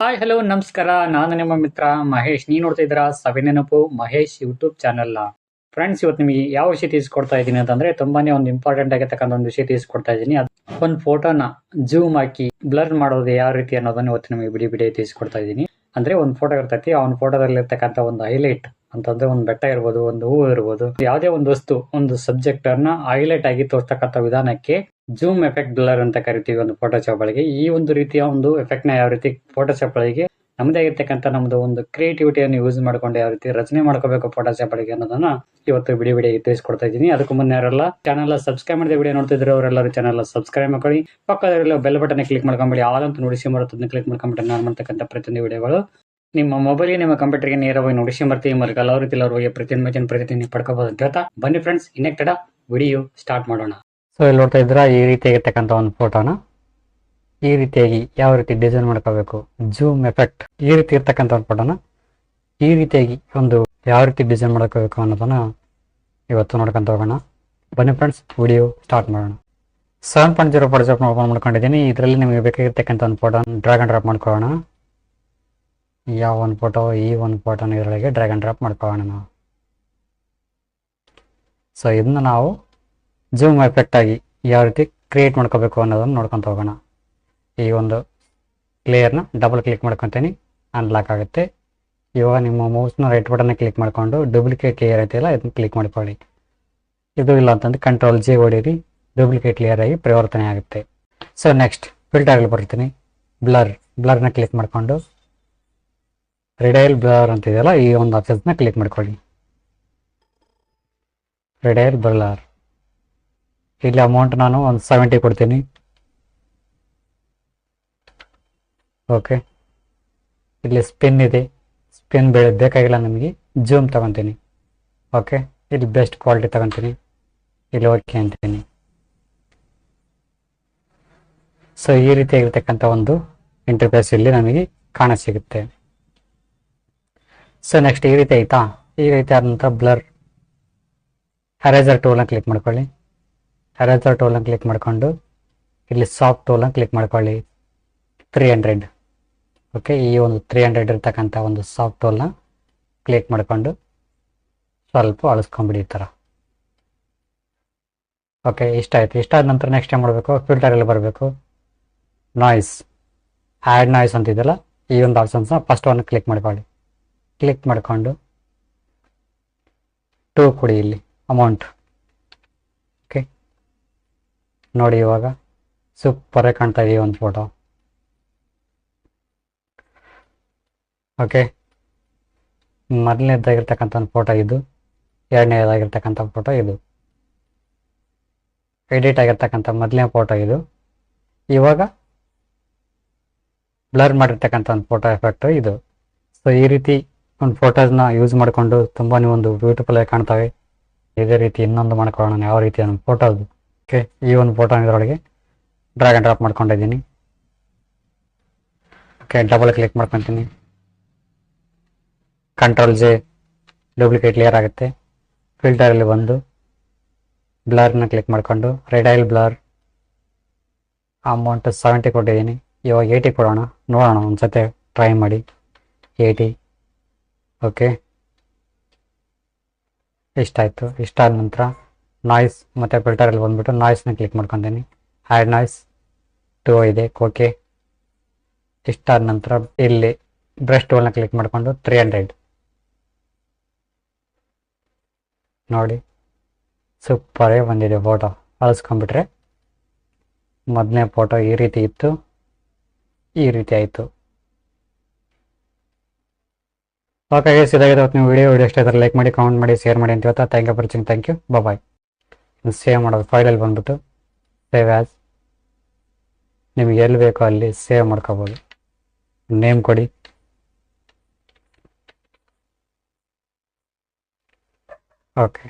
Hi hello ನಮಸ್ಕಾರ. ನಾನು ನಿಮ್ಮ ಮಿತ್ರ ಮಹೇಶ್. ನೀವು ನೋಡ್ತಾ ಇದ್ದೀರಾ Savinenapu Mahesh YouTube channel friends ಇವತ್ತು ನಿಮಗೆ ಯಾವ ವಿಷಯ ತಿಳಿಸ್ಕೊಡ್ತಾ ಇದ್ದೀನಿ ಅಂತಂದ್ರೆ ತುಂಬಾನೇ ಒಂದು ಇಂಪಾರ್ಟೆಂಟ್ ಆಗಿರ್ತಕ್ಕಂಥ ಒಂದು ವಿಷಯ ತಿಳಿಸ್ಕೊಡ್ತಾ ಇದ್ದೀನಿ. ಒಂದು ಫೋಟೋನ ಜೂಮ್ ಹಾಕಿ ಬ್ಲರ್ ಮಾಡೋದು ಯಾವ ರೀತಿ ಅನ್ನೋದನ್ನ ಇವತ್ತು ನಿಮಗೆ ಬಿಡಿ ಬಿಡಿ ತಿಳಿಸ್ಕೊಡ್ತಾ ಇದ್ದೀನಿ. ಅಂದ್ರೆ ಒಂದು ಫೋಟೋ ಇರ್ತೈತಿ ಆ ಒಂದು ಫೋಟೋದಲ್ಲಿ ಇರ್ತಕ್ಕಂಥ ಒಂದು ಹೈಲೈಟ್ ಅಂತಂದ್ರೆ ಒಂದು ಬೆಟ್ಟ ಇರ್ಬೋದು, ಒಂದು ಹೂವು ಇರ್ಬೋದು, ಯಾವುದೇ ಒಂದು ವಸ್ತು, ಒಂದು ಸಬ್ಜೆಕ್ಟ್ ಅನ್ನ ಹೈಲೈಟ್ ಆಗಿ ತೋರ್ತಕ್ಕಂಥ ವಿಧಾನಕ್ಕೆ ಜೂಮ್ ಎಫೆಕ್ಟ್ ಬ್ಲರ್ ಅಂತ ಕರಿತೀವಿ ಒಂದು ಫೋಟೋಶಾಪ್ ಒಳಗೆ. ಈ ಒಂದು ರೀತಿಯ ಒಂದು ಎಫೆಕ್ಟ್ನ ಯಾವ ರೀತಿ ಫೋಟೋಶಾಪ್ ಒಳಗೆ ನಮ್ಮದೇ ಆಗಿರ್ತಕ್ಕಂಥ ನಮ್ಮದು ಒಂದು ಕ್ರಿಯೇಟಿವಿಟಿಯನ್ನು ಯೂಸ್ ಮಾಡ್ಕೊಂಡು ಯಾವ ರೀತಿ ರಚನೆ ಮಾಡ್ಕೋಬೇಕು ಫೋಟೋಶಾಪ್ ಒಳಗೆ ಅನ್ನೋದನ್ನ ಇವತ್ತು ಬಿಡಿ ಬಿಡಿ ತಿಳಿಸ್ಕೊಡ್ತಾ ಇದ್ದೀನಿ. ಅದಕ್ಕೂ ಮುನ್ನ ಯಾರೆಲ್ಲ ಚಾನಲ್ ಸಬ್ಸ್ಕ್ರೈಬ್ ಮಾಡಿದ ವಿಡಿಯೋ ನೋಡ್ತಿದ್ರೆ ಅವರೆಲ್ಲರೂ ಚಾನಲ್ ಸಬ್ಸ್ಕ್ರೈಬ್ ಮಾಡ್ಕೊಳ್ಳಿ. ಪಕ್ಕದಲ್ಲಿರೋ ಬೆಲ್ ಬಟನ್ ಕ್ಲಿಕ್ ಮಾಡ್ಕೊಂಬಿಡಿ. ಯಾವ್ದಂತ ನೋಡಿಸಿ ಮರತ್ತದನ್ನ ಕ್ಲಿಕ್ ಮಾಡ್ಕೊಂಬಿಟ್ಟು ನಾನು ಮಾಡ್ತಕ್ಕಂಥ ಪ್ರತಿಯೊಂದು ವಿಡಿಯೋಗಳು ನಿಮ್ಮ ಮೊಬೈಲ್ಗೆ ನಿಮ್ಮ ಕಂಪ್ಯೂಟರ್ಗೆ ನೇರವಾಗಿ ನೋಡಿಸಿ ಬರ್ತೀವಿ ಮೂಲಕ ಹಲವು ರೀತಿ ಪ್ರತಿಯೊಂದು ಮ್ಯಾಚಿನ ಪ್ರತಿದಿನ ಪಡ್ಕೋಬಹುದು ಅಂತ ಹೇಳ್ತಾ ಬನ್ನಿ ಫ್ರೆಂಡ್ಸ್ ಇನ್ನೆಕ್ಟೆಡ ವಿಡಿಯೋ ಸ್ಟಾರ್ಟ್ ಮಾಡೋಣ. ಸೊ ಇಲ್ಲಿ ನೋಡ್ತಾ ಇದ್ರ ಈ ರೀತಿಯಾಗಿರ್ತಕ್ಕಂಥ ಒಂದು ಫೋಟೋನ ಈ ರೀತಿಯಾಗಿ ಯಾವ ರೀತಿ ಡಿಸೈನ್ ಮಾಡ್ಕೋಬೇಕು? ಜೂಮ್ ಎಫೆಕ್ಟ್ ಈ ರೀತಿ ಇರ್ತಕ್ಕಂಥ ಒಂದು ಫೋಟೋನ ಈ ರೀತಿಯಾಗಿ ಒಂದು ಯಾವ ರೀತಿ ಡಿಸೈನ್ ಮಾಡ್ಕೋಬೇಕು ಅನ್ನೋದನ್ನ ಇವತ್ತು ನೋಡ್ಕೊಂತ ಹೋಗೋಣ. ಬನ್ನಿ ಫ್ರೆಂಡ್ಸ್ ವಿಡಿಯೋ ಸ್ಟಾರ್ಟ್ ಮಾಡೋಣ. Seven point zero photo open ಮಾಡ್ಕೊಂಡಿದ್ದೀನಿ. ಇದರಲ್ಲಿ ನಿಮಗೆ ಬೇಕಾಗಿರ್ತಕ್ಕಂಥ ಒಂದು ಫೋಟೋ ಡ್ರ್ಯಾಗ್ ಅಂಡ್ ಡ್ರಾಪ್ ಮಾಡ್ಕೊಳ್ಳೋಣ. ಯಾವ ಒಂದು ಫೋಟೋ ಈ ಒಂದು ಫೋಟೋನ ಇದರೊಳಗೆ ಡ್ರ್ಯಾಗನ್ ಡ್ರಾಪ್ ಮಾಡ್ಕೊಳ್ಳೋಣ ನಾವು. ಸೊ ಇದನ್ನ ನಾವು ಜೂಮ್ ಎಫೆಕ್ಟ್ ಆಗಿ ಯಾವ ರೀತಿ ಕ್ರಿಯೇಟ್ ಮಾಡ್ಕೋಬೇಕು ಅನ್ನೋದನ್ನು ನೋಡ್ಕೊತ ಹೋಗೋಣ. ಈ ಒಂದು ಲೇಯರ್ನ ಡಬಲ್ ಕ್ಲಿಕ್ ಮಾಡ್ಕೊತೀನಿ ಅನ್ಲಾಕ್ ಆಗುತ್ತೆ. ಇವಾಗ ನಿಮ್ಮ ಮೌಸ್ನ ರೈಟ್ ಬಟನ್ ಕ್ಲಿಕ್ ಮಾಡಿಕೊಂಡು ಡೂಪ್ಲಿಕೇಟ್ ಲೇಯರ್ ಐತಿಲ್ಲ ಇದನ್ನ ಕ್ಲಿಕ್ ಮಾಡ್ಕೊಳ್ಳಿ. ಇದು ಇಲ್ಲ ಅಂತಂದ್ರೆ ಕಂಟ್ರೋಲ್ ಜಿ ಹೊಡೀರಿ ಡೂಪ್ಲಿಕೇಟ್ ಲೇಯರ್ ಆಗಿ ಪರಿವರ್ತನೆ ಆಗುತ್ತೆ. ಸೊ ನೆಕ್ಸ್ಟ್ ಫಿಲ್ಟರ್ಗಳು ಬರ್ತೀನಿ. ಬ್ಲರ್ ಬ್ಲರ್ನ ಕ್ಲಿಕ್ ಮಾಡಿಕೊಂಡು ರಿಡೈಲ್ ಬ್ಲರ್ ಅಂತ ಇದೆಯಲ್ಲ ಈ ಒಂದು ಆಪ್ಷನ್ಸ್ನ ಕ್ಲಿಕ್ ಮಾಡ್ಕೊಳ್ಳಿ. ರಿಡೈಲ್ ಬ್ಲರ್ ಇಲ್ಲಿ ಅಮೌಂಟ್ ನಾನು ಒಂದು ಸೆವೆಂಟಿ ಕೊಡ್ತೀನಿ. ಓಕೆ ಇಲ್ಲಿ ಸ್ಪಿನ್ ಇದೆ. ಸ್ಪಿನ್ ಬೆಳೆ ಬೇಕಾಗಿಲ್ಲ ನಮಗೆ. ಜೂಮ್ ತಗೊತೀನಿ. ಓಕೆ ಇಲ್ಲಿ ಬೆಸ್ಟ್ ಕ್ವಾಲಿಟಿ ತಗೊತೀನಿ. ಇಲ್ಲಿ ಓಕೆ ಅಂತೀನಿ. ಸೊ ಈ ರೀತಿಯಾಗಿರ್ತಕ್ಕಂಥ ಒಂದು ಇಂಟರ್ಫೇಸ್ ಇಲ್ಲಿ ನಮಗೆ ಕಾಣ ಸಿಗುತ್ತೆ. ಸೊ ನೆಕ್ಸ್ಟ್ ಈ ರೀತಿ ಆಯ್ತಾ? ಈ ರೀತಿ ಆದ ನಂತರ ಬ್ಲರ್ ಹರೇಜರ್ ಟೂಲ್ನ ಕ್ಲಿಕ್ ಮಾಡ್ಕೊಳ್ಳಿ. ಹರೇಜರ್ ಟೂಲ್ನ ಕ್ಲಿಕ್ ಮಾಡಿಕೊಂಡು, ಇಲ್ಲಿ ಸಾಫ್ಟ್ ಟೂಲ್ನ ಕ್ಲಿಕ್ ಮಾಡ್ಕೊಳ್ಳಿ. ತ್ರೀ ಹಂಡ್ರೆಡ್ ಓಕೆ ಈ ಒಂದು ತ್ರೀ ಹಂಡ್ರೆಡ್ ಇರ್ತಕ್ಕಂಥ ಒಂದು ಸಾಫ್ಟ್ ಟೂಲ್ನ ಕ್ಲಿಕ್ ಮಾಡಿಕೊಂಡು, ಸ್ವಲ್ಪ ಅಳಿಸ್ಕೊಂಬಿಡಿ ಈ ಥರ. ಓಕೆ ಇಷ್ಟ ಆಯ್ತು. ಇಷ್ಟ ಆದ ನಂತರ ನೆಕ್ಸ್ಟ್ ಏನು ಮಾಡಬೇಕು? ಫಿಲ್ಟರಲ್ಲಿ ಬರಬೇಕು. ನಾಯ್ಸ್ ಆ್ಯಡ್ ನಾಯ್ಸ್ ಅಂತಿದೆಯಲ್ಲ, ಈ ಒಂದು ಆಪ್ಷನ್ಸ್ನ ಫಸ್ಟ್ ಒನ್ ಕ್ಲಿಕ್ ಮಾಡ್ಕೊಳ್ಳಿ. ಕ್ಲಿಕ್ ಮಾಡಿಕೊಂಡು ಟೂ ಕೊಡಿ ಇಲ್ಲಿ ಅಮೌಂಟ್ ಓಕೆ ನೋಡಿ ಇವಾಗ ಸೂಪರಾಗಿ ಕಾಣ್ತಾ ಇದೆ ಈ ಒಂದು ಫೋಟೋ ಓಕೆ ಮೊದಲನೇದಾಗಿರ್ತಕ್ಕಂಥ ಒಂದು ಫೋಟೋ ಇದು, ಎರಡನೇದಾಗಿರ್ತಕ್ಕಂಥ ಫೋಟೋ ಇದು. ಎಡಿಟ್ ಆಗಿರ್ತಕ್ಕಂಥ ಮೊದಲನೇ ಫೋಟೋ ಇದು. ಇವಾಗ ಬ್ಲರ್ ಮಾಡಿರ್ತಕ್ಕಂಥ ಒಂದು ಫೋಟೋ ಎಫೆಕ್ಟ್ ಇದು. ಸೊ ಈ ರೀತಿ ಒಂದು ಫೋಟೋಸ್ನ ಯೂಸ್ ಮಾಡಿಕೊಂಡು ತುಂಬಾ ಒಂದು ಬ್ಯೂಟಿಫುಲ್ ಆಗಿ ಕಾಣ್ತವೆ. ಇದೇ ರೀತಿ ಇನ್ನೊಂದು ಮಾಡ್ಕೊಳ್ಳೋಣ ಯಾವ ರೀತಿ ಫೋಟೋದು ಓಕೆ ಈ ಒಂದು ಫೋಟೋ ಇದರೊಳಗೆ ಡ್ರ್ಯಾಗ್ ಆ್ಯಂಡ್ ಡ್ರಾಪ್ ಮಾಡ್ಕೊಂಡಿದ್ದೀನಿ ಓಕೆ ಡಬಲ್ ಕ್ಲಿಕ್ ಮಾಡ್ಕೊತೀನಿ. ಕಂಟ್ರೋಲ್ ಜೆ ಡೂಪ್ಲಿಕೇಟ್ ಲೇಯರ್ ಆಗುತ್ತೆ. ಫಿಲ್ಟರಲ್ಲಿ ಬಂದು ಬ್ಲರ್ನ ಕ್ಲಿಕ್ ಮಾಡಿಕೊಂಡು ಆಯಿಲ್ ಬ್ಲರ್ ಅಮೌಂಟ್ ಸೆವೆಂಟಿ ಕೊಟ್ಟಿದ್ದೀನಿ. ಇವಾಗ ಏಯ್ಟಿ ಕೊಡೋಣ, ನೋಡೋಣ ಒಂದು ಸತಿ ಟ್ರೈ ಮಾಡಿ. Eighty okay. ಇಷ್ಟಾಯಿತು ಇಷ್ಟಾದ ನಂತರ? ನಾಯ್ಸ್ ಮತ್ತು ಫಿಲ್ಟರಲ್ಲಿ ಬಂದುಬಿಟ್ಟು ನಾಯ್ಸ್ನ ಕ್ಲಿಕ್ ಮಾಡ್ಕೊತೀನಿ. ಆ್ಯಡ್ ನಾಯ್ಸ್ ಟೂ ಇದೆ. ಓಕೆ ಇಷ್ಟ ಆದ ನಂತರ ಇಲ್ಲಿ ಬ್ರಷ್ ಟೂಲ್ನ ಕ್ಲಿಕ್ ಮಾಡಿಕೊಂಡು ತ್ರೀ ಹಂಡ್ರೆಡ್ ನೋಡಿ. ಸೂಪರೇ ಬಂದಿದೆ ಫೋಟೋ ಅಳಿಸ್ಕೊಂಬಿಟ್ರೆ ಮೊದಲನೇ ಫೋಟೋ ಈ ರೀತಿ ಇತ್ತು. ಈ ರೀತಿ ಆಯಿತು. ಗೈಸ್ ಇದಾಗಿದೆ ನೀವು ವಿಡಿಯೋ ವಿಡಿಯೋ ಇಷ್ಟ ಆದರೆ ಲೈಕ್ ಮಾಡಿ ಕಾಮೆಂಟ್ ಮಾಡಿ ಶೇರ್ ಮಾಡಿ ಅಂತ ಹೇಳ್ತಾ thank you for watching thank you bye save ಮಾಡೋದು ಫೈಲಲ್ಲಿ ಬಂದ್ಬಿಟ್ಟು ಸೇವ್ ಆ್ಯಸ್ ನಿಮಗೆ ಎಲ್ಲಿ ಬೇಕೋ ಅಲ್ಲಿ ಸೇವ್ ಮಾಡ್ಕೋಬೋದು. ನೇಮ್ ಕೊಡಿ. ಓಕೆ